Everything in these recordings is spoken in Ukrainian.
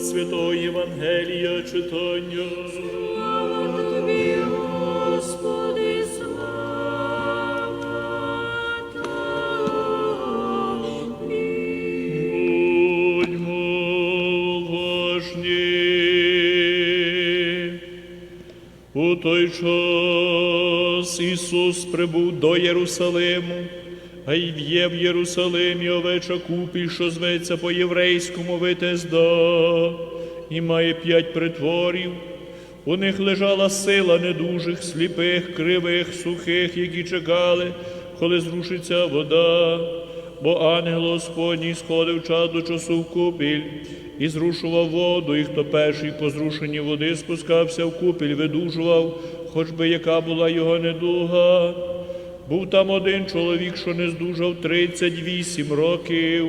Святого Євангелія читання. Слава тобі, Господи, слава тобі. Будьмо уважні. У той час Ісус прибув до Єрусалиму, а й в'є в Єрусалимі овеча купіль, що зветься по-єврейському Витезда, і має п'ять притворів. У них лежала сила недужих, сліпих, кривих, сухих, які чекали, коли зрушиться вода. Бо ангел Господній сходив час до часу в купіль і зрушував воду, і хто перший по зрушенні води спускався в купіль, видужував, хоч би яка була його недуга. Був там один чоловік, що не здужав 38 років.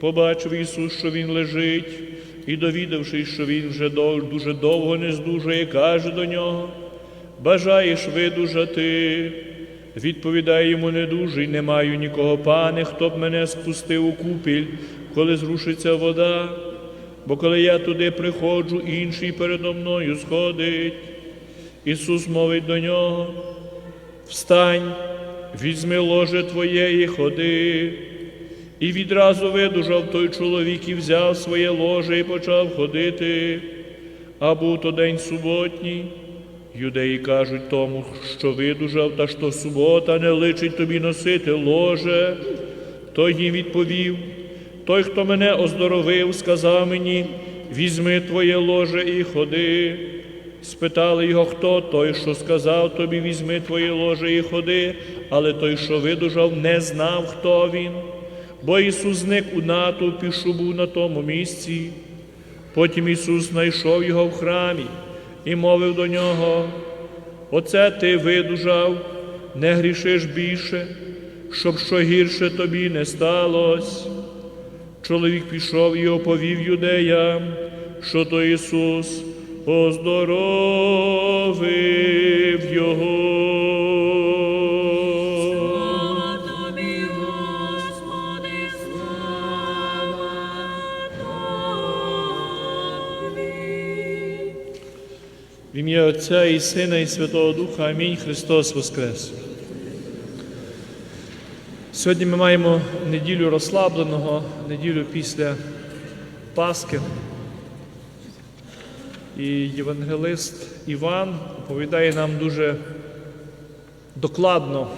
Побачив Ісус, що він лежить, і довідавшись, що він вже дуже довго не здужує, каже до нього: Бажаєш видужати? Відповідає йому недужий, не маю нікого, пане, хто б мене спустив у купіль, коли зрушиться вода. Бо коли я туди приходжу, інший передо мною сходить. Ісус мовить до нього: Встань, візьми ложе твоє і ходи. І відразу видужав той чоловік і взяв своє ложе і почав ходити. А був то день суботній. Юдеї кажуть тому, що видужав, та що субота не личить тобі носити ложе. Той їм відповів: той, хто мене оздоровив, сказав мені, візьми твоє ложе і ходи. Спитали його, хто той, що сказав тобі, візьми твоє ложе і ходи, але той, що видужав, не знав, хто він. Бо Ісус зник у натовпі, що був на тому місці. Потім Ісус знайшов його в храмі і мовив до нього: Оце ти видужав, не грішиш більше, щоб що гірше тобі не сталося. Чоловік пішов і оповів юдеям, що то Ісус оздоровив його. Тобі, Господи, слава тобі. В ім'я Отця і Сина, і Святого Духа. Амінь. Христос Воскрес. Сьогодні ми маємо неділю розслабленого, неділю після Пасхи. І євангелист Іван оповідає нам дуже докладно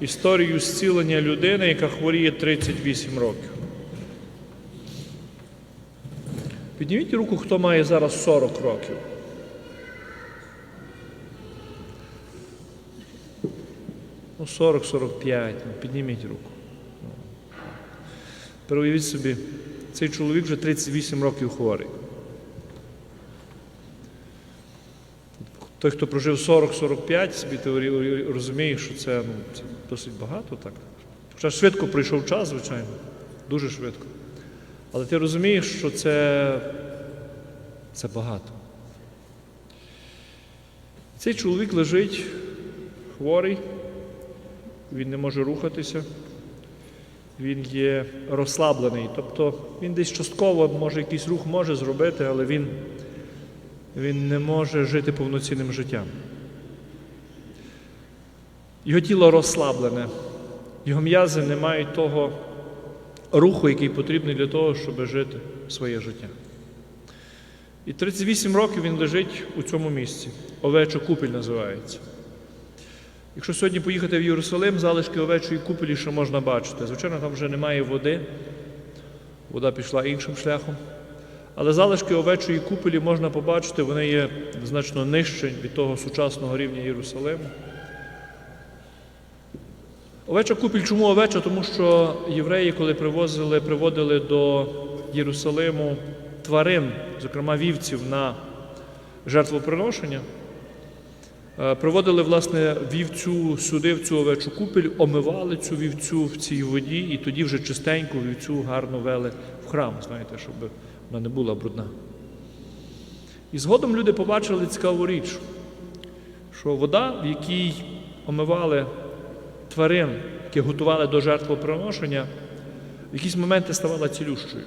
історію зцілення людини, яка хворіє 38 років. Підніміть руку, хто має зараз 40 років. Ну, 40-45, ну, підніміть руку. Ну. Собі, цей чоловік вже 38 років хворий. Той, хто прожив 40-45, собі розуміє, що це, ну, це досить багато так. Хоча швидко пройшов час, звичайно, дуже швидко. Але ти розумієш, що це, це багато. Цей чоловік лежить хворий, він не може рухатися, він є розслаблений. Тобто він десь частково може якийсь рух може зробити, але він, він не може жити повноцінним життям. Його тіло розслаблене, його м'язи не мають того руху, який потрібний для того, щоб жити своє життя. І 38 років він лежить у цьому місці. Овеча купіль називається. Якщо сьогодні поїхати в Єрусалим, залишки овечої купелі ще можна бачити. Звичайно, там вже немає води, вода пішла іншим шляхом. Але залишки овечої купелі можна побачити, вони є значно нижче від того сучасного рівня Єрусалиму. Овеча купіль, чому овеча? Тому що євреї, коли привозили, приводили до Єрусалиму тварин, зокрема вівців, на жертвоприношення, Е, Приводили, власне, вівцю сюди, в цю овечу купель, омивали цю вівцю в цій воді, і тоді вже чистеньку вівцю гарно вели в храм, знаєте, щоб вона не була брудна. І згодом люди побачили цікаву річ, що вода, в якій омивали тварин, які готували до жертвоприношення, в якісь моменти ставала цілющою.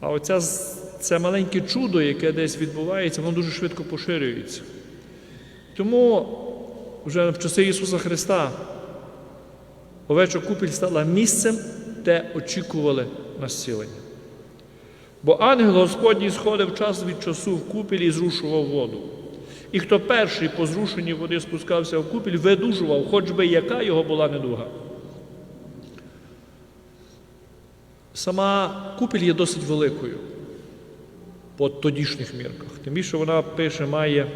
А оця, це маленьке чудо, яке десь відбувається, воно дуже швидко поширюється. Тому вже в часи Ісуса Христа овеча купіль стала місцем, де очікували на зцілення. Бо ангел Господній сходив час від часу в купілі і зрушував воду. І хто перший по зрушенні води спускався в купіль, видужував, хоч би яка його була недуга. Сама купіль є досить великою по тодішніх мірках. Тим більше вона пише, має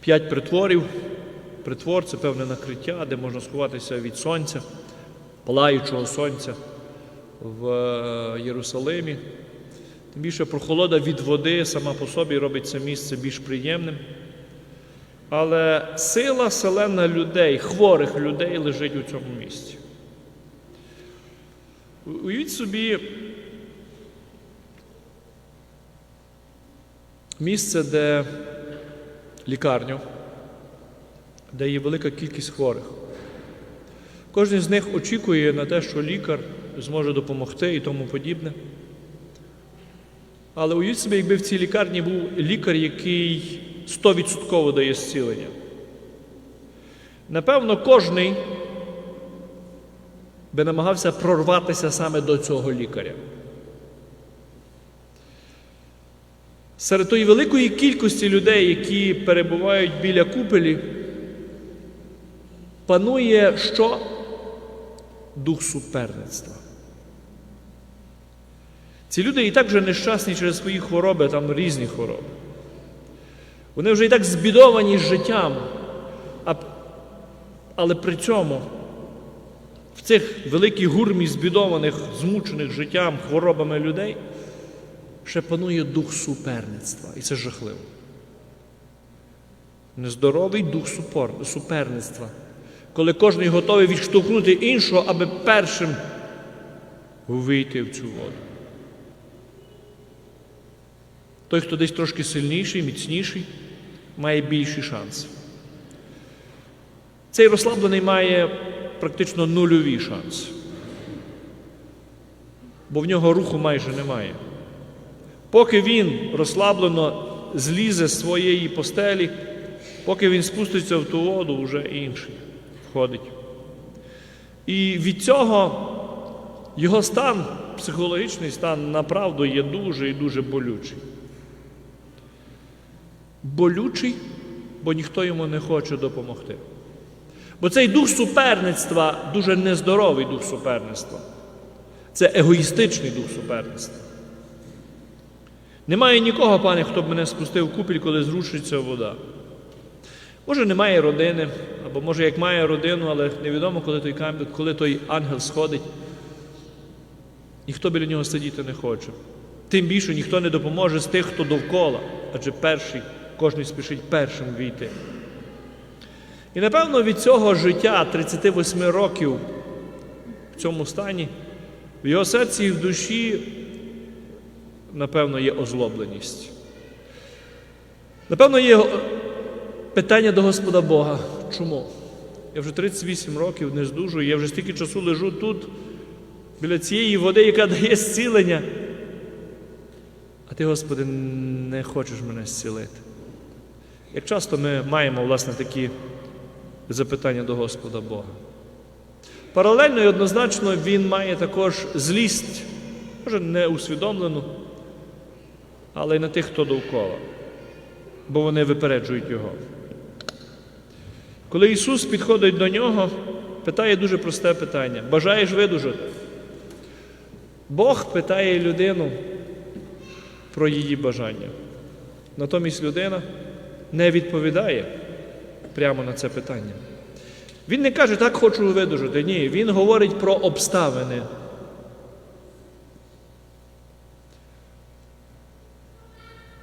п'ять притворів. Притвор це певне накриття, де можна сховатися від сонця, палаючого сонця в е, Єрусалимі. Тим більше прохолода від води сама по собі робить це місце більш приємним. Але сила селена людей, хворих людей лежить у цьому місці. Уявіть собі місце, де лікарню, де є велика кількість хворих. Кожен з них очікує на те, що лікар зможе допомогти і тому подібне. Але уявіть собі, якби в цій лікарні був лікар, який 100% дає зцілення. Напевно, кожний би намагався прорватися саме до цього лікаря. Серед тої великої кількості людей, які перебувають біля купелі, панує що? Дух суперництва. Ці люди і так вже нещасні через свої хвороби, там різні хвороби. Вони вже і так збідовані життям, а, але при цьому в цих великій гурмі збідованих, змучених життям, хворобами людей ще панує дух суперництва. І це жахливо. Нездоровий дух суперництва, коли кожен готовий відштовхнути іншого, аби першим вийти в цю воду. Той, хто десь трошки сильніший, міцніший, має більші шанси. Цей розслаблений має практично нульові шанси. Бо в нього руху майже немає. Поки він розслаблено злізе з своєї постелі, поки він спуститься в ту воду, вже інший входить. І від цього його стан, психологічний стан, направду є дуже і дуже болючий. Болючий, бо ніхто йому не хоче допомогти. Бо цей дух суперництва дуже нездоровий дух суперництва. Це егоїстичний дух суперництва. Немає нікого, пане, хто б мене спустив купіль, коли зрушиться вода. Може, немає родини, або може, як має родину, але невідомо, коли той, кам- коли той ангел сходить. Ніхто біля нього сидіти не хоче. Тим більше ніхто не допоможе з тих, хто довкола, адже перший, кожен спішить першим війти. І напевно від цього життя 38 років в цьому стані, в його серці і в душі, напевно, є озлобленість. Напевно, є питання до Господа Бога. Чому? Я вже 38 років не здужую, я вже стільки часу лежу тут, біля цієї води, яка дає зцілення. А ти, Господи, не хочеш мене зцілити. Як часто ми маємо, власне, такі запитання до Господа Бога. Паралельно і однозначно він має також злість, може не усвідомлену, але й на тих, хто довкола, бо вони випереджують його. Коли Ісус підходить до нього, питає дуже просте питання: бажаєш видужати? Бог питає людину про її бажання. Натомість людина не відповідає прямо на це питання. Він не каже, так хочу видужати. Ні, він говорить про обставини.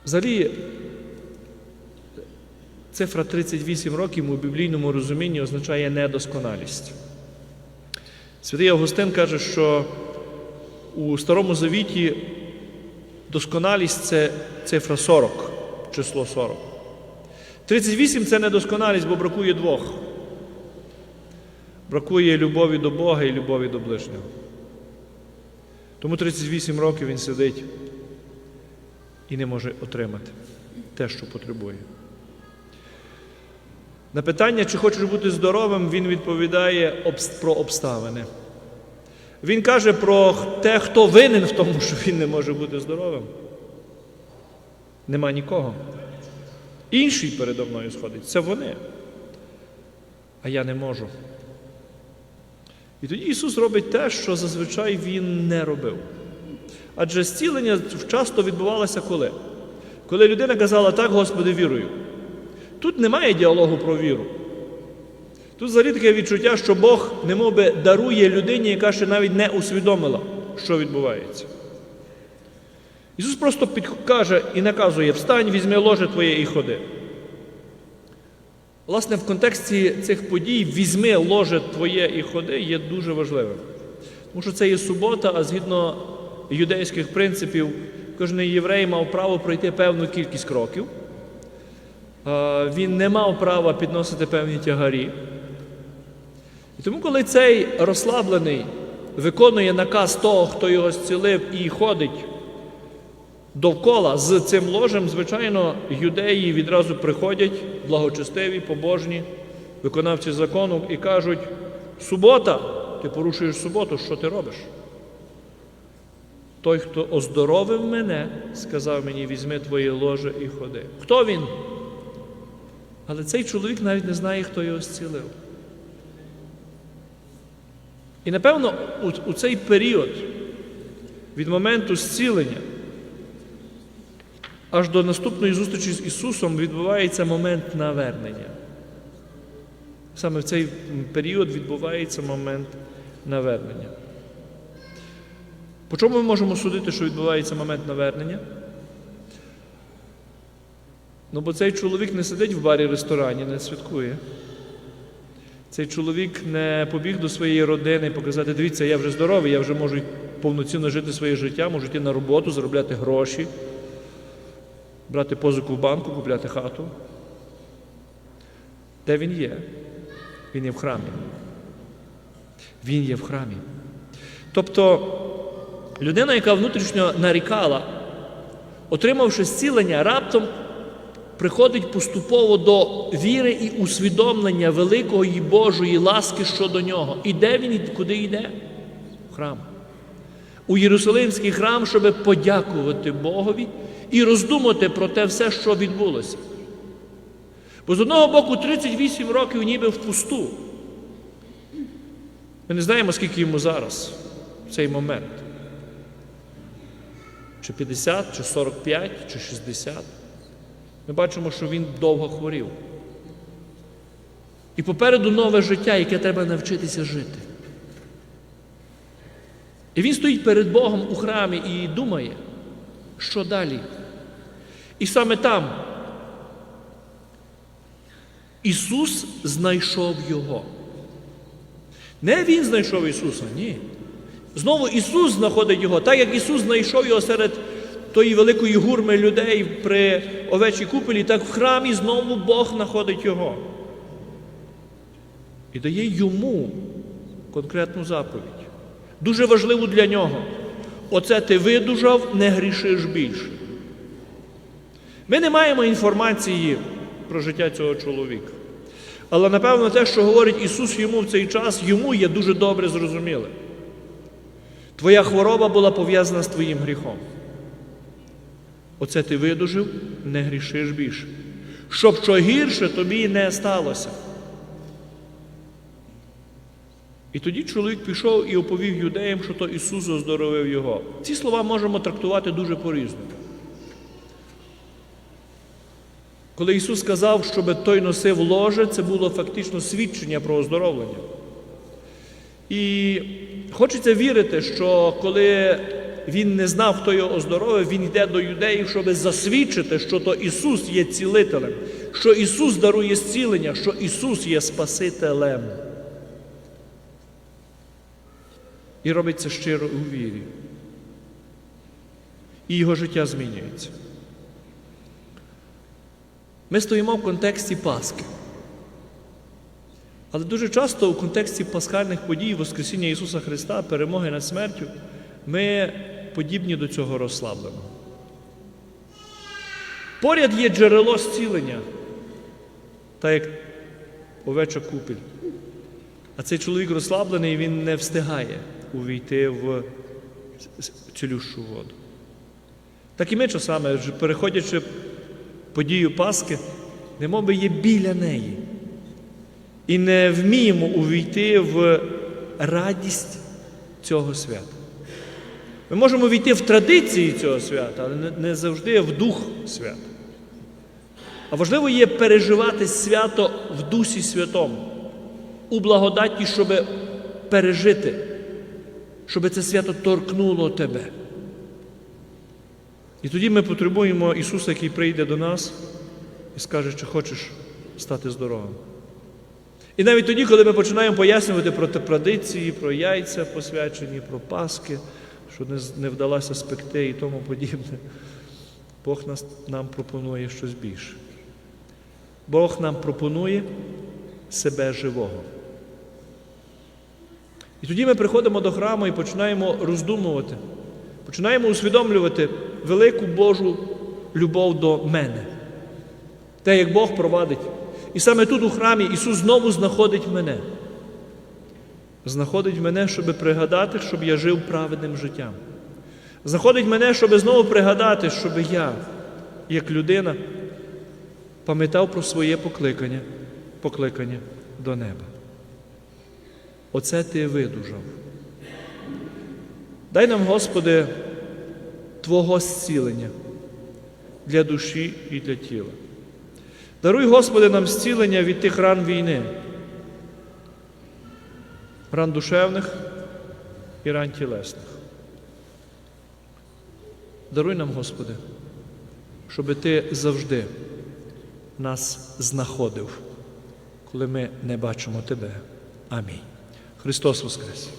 Взагалі, цифра 38 років у біблійному розумінні означає недосконалість. Святий Августин каже, що у Старому Завіті досконалість це цифра 40, число 40. 38 це недосконалість, бо бракує двох. Бракує любові до Бога і любові до ближнього. Тому 38 років він сидить і не може отримати те, що потребує. На питання, чи хочеш бути здоровим, він відповідає про обставини. Він каже про те, хто винен в тому, що він не може бути здоровим. Нема нікого. Інший передо мною сходить. Це вони. А я не можу. І тоді Ісус робить те, що зазвичай Він не робив. Адже зцілення часто відбувалося коли? Коли людина казала, так, Господи, вірую. Тут немає діалогу про віру. Тут взагалі таке відчуття, що Бог немов би дарує людині, яка ще навіть не усвідомила, що відбувається. Ісус просто підкаже і наказує: встань, візьми ложе твоє і ходи. Власне, в контексті цих подій візьми ложе твоє і ходи є дуже важливим. Тому що це є субота, а згідно юдейських принципів, кожен єврей мав право пройти певну кількість кроків. Він не мав права підносити певні тягарі. І тому, коли цей розслаблений виконує наказ того, хто його зцілив і ходить довкола з цим ложем, звичайно, юдеї відразу приходять, благочестиві, побожні, виконавці закону, і кажуть: субота, ти порушуєш суботу, що ти робиш? Той, хто оздоровив мене, сказав мені, візьми твоє ложе і ходи. Хто він? Але цей чоловік навіть не знає, хто його зцілив. І напевно, у, у цей період від моменту зцілення аж до наступної зустрічі з Ісусом відбувається момент навернення. Саме в цей період відбувається момент навернення. По чому ми можемо судити, що відбувається момент навернення? Ну, бо цей чоловік не сидить в барі ресторані, не святкує. Цей чоловік не побіг до своєї родини показати, дивіться, я вже здоровий, я вже можу повноцінно жити своє життя, можу йти на роботу, заробляти гроші, брати позику в банку, купляти хату. Де він є? Він є в храмі. Він є в храмі. Тобто людина, яка внутрішньо нарікала, отримавши зцілення, раптом приходить поступово до віри і усвідомлення великої Божої ласки щодо нього. І де він і куди йде? В храм. У Єрусалимський храм, щоб подякувати Богові і роздумати про те все, що відбулося. Бо з одного боку 38 років ніби в пусту. Ми не знаємо, скільки йому зараз, в цей момент. Чи 50, чи 45, чи 60. Ми бачимо, що він довго хворів. І попереду нове життя, яке треба навчитися жити. І він стоїть перед Богом у храмі і думає, що далі. І саме там Ісус знайшов Його. Не Він знайшов Ісуса, ні. Знову Ісус знаходить Його, так як Ісус знайшов його серед тої великої гурми людей при овечій купелі, так в храмі знову Бог знаходить Його. І дає йому конкретну заповідь. Дуже важливу для нього. Оце ти видужав, не грішиш більше. Ми не маємо інформації про життя цього чоловіка. Але напевно те, що говорить Ісус йому в цей час, йому є дуже добре зрозуміле. Твоя хвороба була пов'язана з твоїм гріхом. Оце ти видужив, не грішиш більше. Щоб що гірше тобі не сталося. І тоді чоловік пішов і оповів юдеям, що то Ісус оздоровив його. Ці слова можемо трактувати дуже по-різному. Коли Ісус сказав, щоб той носив ложе, це було фактично свідчення про оздоровлення. І хочеться вірити, що коли він не знав, хто його оздоровив, він йде до юдеїв, щоб засвідчити, що то Ісус є цілителем, що Ісус дарує зцілення, що Ісус є Спасителем. І робить це щиро у вірі. І його життя змінюється. Ми стоїмо в контексті Пасхи. Але дуже часто у контексті пасхальних подій Воскресіння Ісуса Христа, перемоги над смертю, ми подібні до цього розслабленого. Поряд є джерело зцілення, так як овеча купіль. А цей чоловік розслаблений, він не встигає увійти в цілющу воду. Так і ми часами, переходячи подію Пасхи, немов би є біля неї. І не вміємо увійти в радість цього свята. Ми можемо війти в традиції цього свята, але не завжди в дух свята. А важливо є переживати свято в Дусі Святому, у благодаті, щоб пережити, щоб це свято торкнуло тебе. І тоді ми потребуємо Ісуса, який прийде до нас і скаже, чи хочеш стати здоровим. І навіть тоді, коли ми починаємо пояснювати про традиції, про яйця посвячені, про Паски, що не, вдалося спекти і тому подібне, Бог нас, нам пропонує щось більше. Бог нам пропонує себе живого. І тоді ми приходимо до храму і починаємо роздумувати, починаємо усвідомлювати велику Божу любов до мене. Те, як Бог провадить. І саме тут у храмі Ісус знову знаходить мене. Знаходить мене, щоб пригадати, щоб я жив праведним життям. Знаходить мене, щоб знову пригадати, щоб я, як людина, пам'ятав про своє покликання, покликання до неба. Оце ти видужав. Дай нам, Господи, Твого зцілення для душі і для тіла. Даруй, Господи, нам зцілення від тих ран війни, ран душевних і ран тілесних. Даруй нам, Господи, щоб Ти завжди нас знаходив, коли ми не бачимо Тебе. Амінь. Христос Воскрес!